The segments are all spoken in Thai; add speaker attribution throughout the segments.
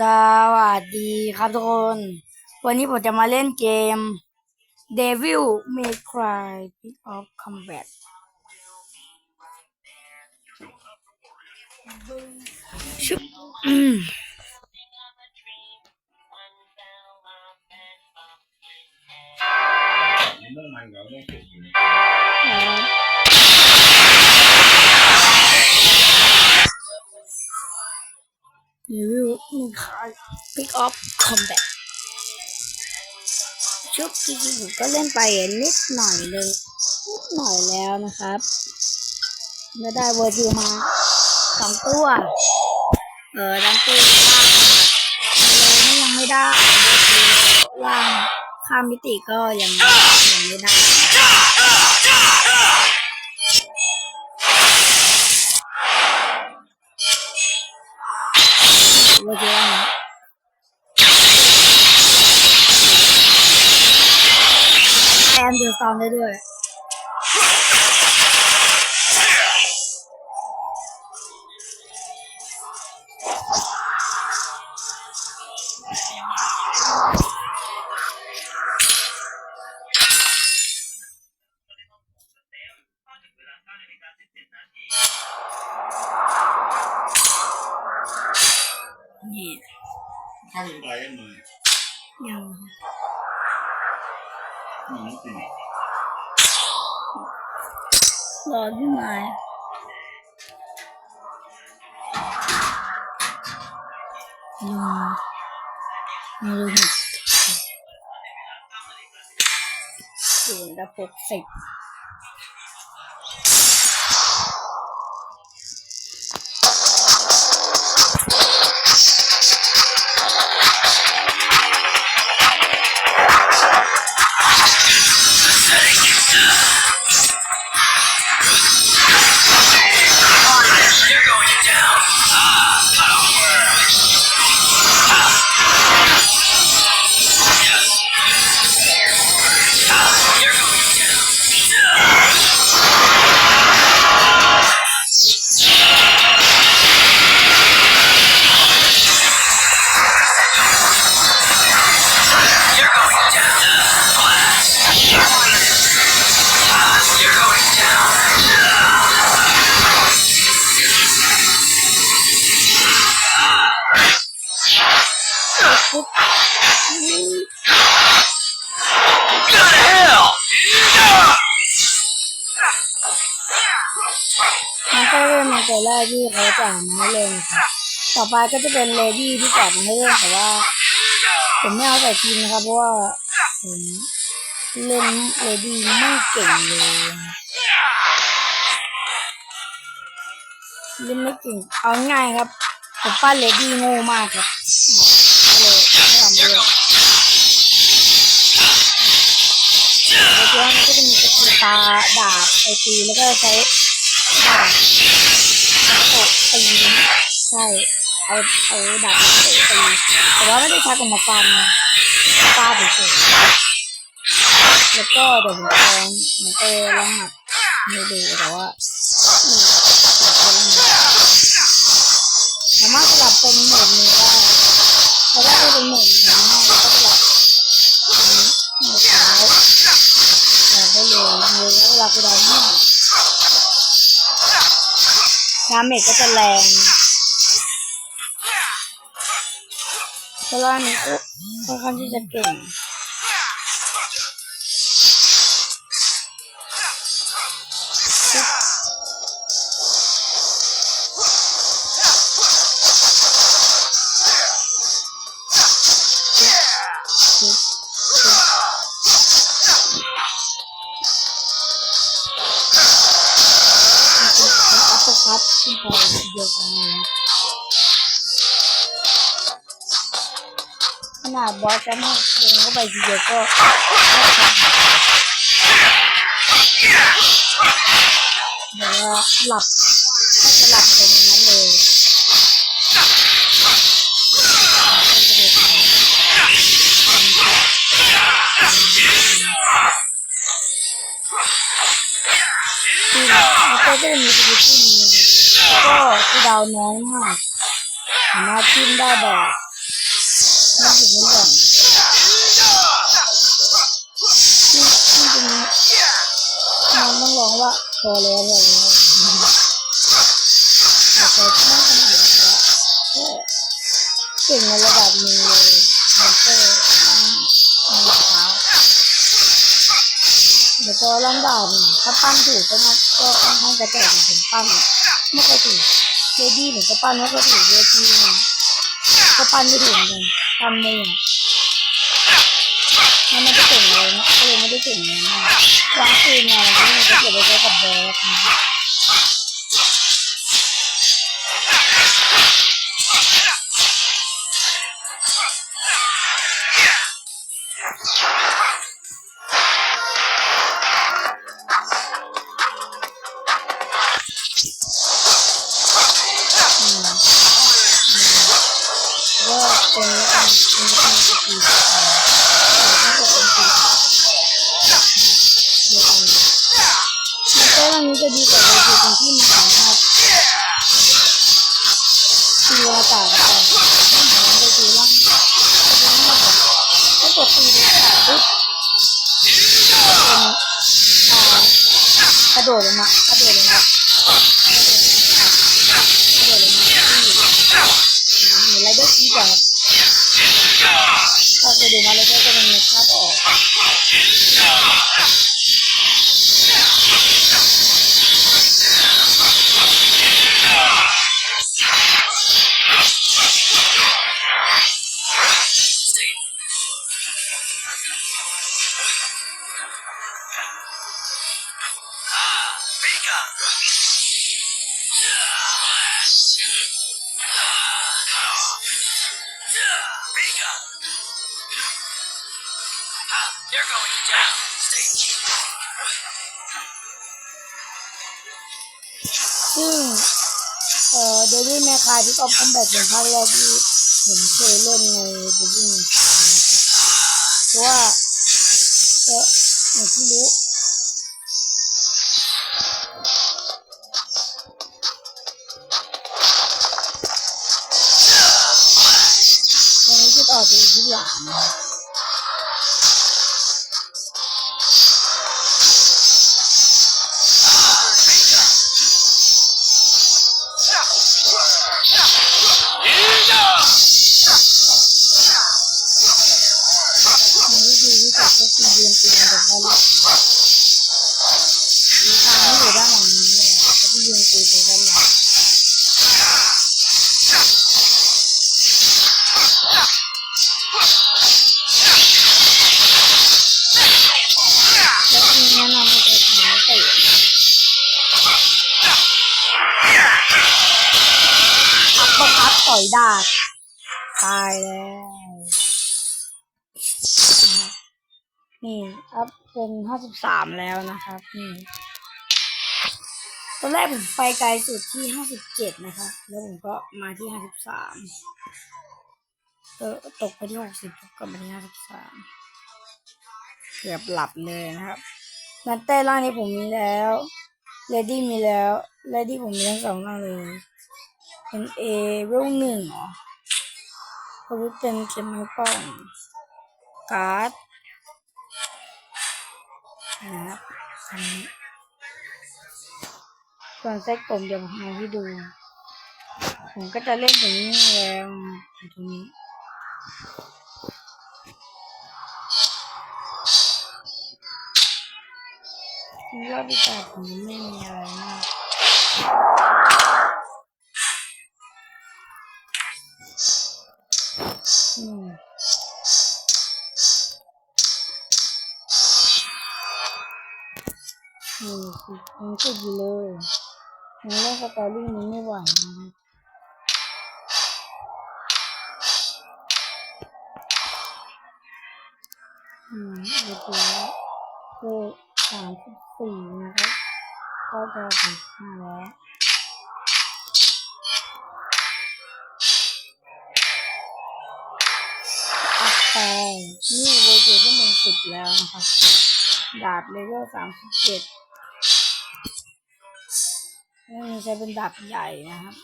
Speaker 1: สวัสดีครับทุกคน วันนี้ผมจะมาเล่นเกม Devil May Cry Pick of Combat ชุบอืม
Speaker 2: มุ่งมันกับเรื่องเก็บอยู่
Speaker 1: Pick of Combat ชุบจริงๆก็เล่นไปนิดหน่อยเลยนิดหน่อยแล้วนะครับไม่ได้เวอร์จิวมาสองตัว เออดันตัวล่างเลยยังไม่ได้เวอร์จิวล่างข้ามมิติก็ยังยังไม่ได้ แอนดูซอนได้ด้วยนี่
Speaker 2: ข้าวไรกันมือ
Speaker 1: ยัง
Speaker 2: หนูสิ
Speaker 1: รอพี่ไม้ลุงมาลุงศูน ย์กับหกสิบปุ๊ มันก็เริ่มมาแต่แรกที่เขาจ่ายมาให้เล่นนะครับต่อไปก็จะเป็นเลดี้ที่จ่ายมาให้เล่นแต่ว่า ผมไม่เอาใส่ทีมนะครับเพราะว่าผมเล่นเลดี้ไม่เก่งเลยเล่นไม่เก่งเอาง่ายครับผมปั้นเลดี้โง่มากครับาดาบไปตีแล้วก็ใช้ดาบตกตีใช่เอาเอาดาบไปตีแต่ว่าไม่ได้ใช้กับมาฟันฟาดเฉยแล้วก็เดี๋ยวผมลองมันก็ลองหัดไม่ดูแต่ว่าสามารถสลับเป็นหมดนี้ได้แล้วก็เป็นหมดนี้แล้วก็ เลยแล้วเวลาคุณเราเนี่ยดาเมจก็จะแรงเพราะว่านี่ค่อนข้างที่จะเก่ง พอเดียวกันเลยนะขนาดบ ก็เดี๋ยวว่าหลับจะหลับตรงนั้นเลยที่แล้วก็จะมีสกิลที่มีก็ที่ดาวน้อยมากสามารถทิ้มได้แบบนี้ก่อนที่ที่จริงมันต้องร้องว่าพอแล้วพอแล้วแต่ก็ไม่ขนาดนั้นแล้วก็เก่งในระดับหนึ่งเลยมอนเตอร์นั่งมือเท้าเดี๋ยวก็ลำดับถ้าปั้นถูกก็นะ ก็ค่อนข้างจะแตกผมปั้นไม่ค่อยถูกเจดี้หนูก็ปั้นไม่ค่อยถูกเวทีนะก็ปั้นไม่ถึงเหมือนกันทำไม่องมันไม่ได้เก่งอะไรนะก็เลยไม่ได้เก่งอะไรมากวางคืนมาแล้วก็เก็บไว้ใช้กับแบกนะ เป็นอันนี้จะดีกว่าเลยคือตรงที่มันสามารถตีอากาศได้มันจะตีล่างถ้ากดตีอากาศปุ๊บเป็นกระโดดลงมา ซึ่งเอ่อเดวิดแมคคายที่ก็คอมแบทเป็นภาคแรกที่ผมเคยเล่นในเดวิด เพราะว่าก็อย่างที่รู้ตอนนี้คิดออกจากอีกที่หลัง จับก็คือยืนตีกันแบบว่าทางที่อยู่ด้านหลังนี้เลยก็คือยืนตีไปด้านหลังแล้วทีนี้นำไปใช้เท้าเตะอัปเปอร์คัตต่อยดาบตายแล้ว นี่อัพเป็นห้าสิบสามแล้วนะครับ นี่ตอนแรกผมไปไกลสุดที่ห้าสิบเจ็ดนะครับ แล้วผมก็มาที่ห้าสิบสามเออตกไปที่หกสิบกลับมาที่ห้าสิบสามเกือบหลับเลยนะครับนันเต้ล่างนี้ผมมีแล้วเลดี้มีแล้วเลดี้ผมมีทั้งสองล่างเลยเป็นเอเวลหนึ่งเหรออาวุธเป็นเข็มไม้ป้องการ์ด นะครับอันนี้ส่วนเซ็ตผมเดี๋ยวผมเอาให้ดู ผมก็จะเล่นตรงนี้แล้วตรงนี้ยอดดีกว่าผมไม่มีอะไรมาก นี่คือมันสุดอยู่เลยมันเล่นสตอรี่นี้ไม่ไหวนะครับอืมเรียบร้อยคือสามสิบสี่นะครับก็จะถึงห้าแล้วอัพไปนี่โวเจขึ้นเป็นสิบแล้วนะครับ ดาบเลเวลสามสิบเจ็ด นี่ใช้เป็นดาบใหญ่นะครับ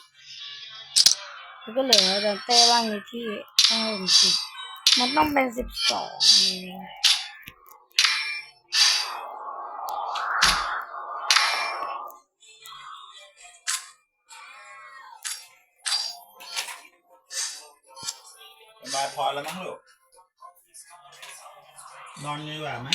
Speaker 1: แล้วก็เหลือดันเต้ว่างนี้ที่ต้องเป็นสิบมันต้องเป็นสิบสอง
Speaker 2: สบายพอแล้วมั้งลูกนอนดีงว่าไหม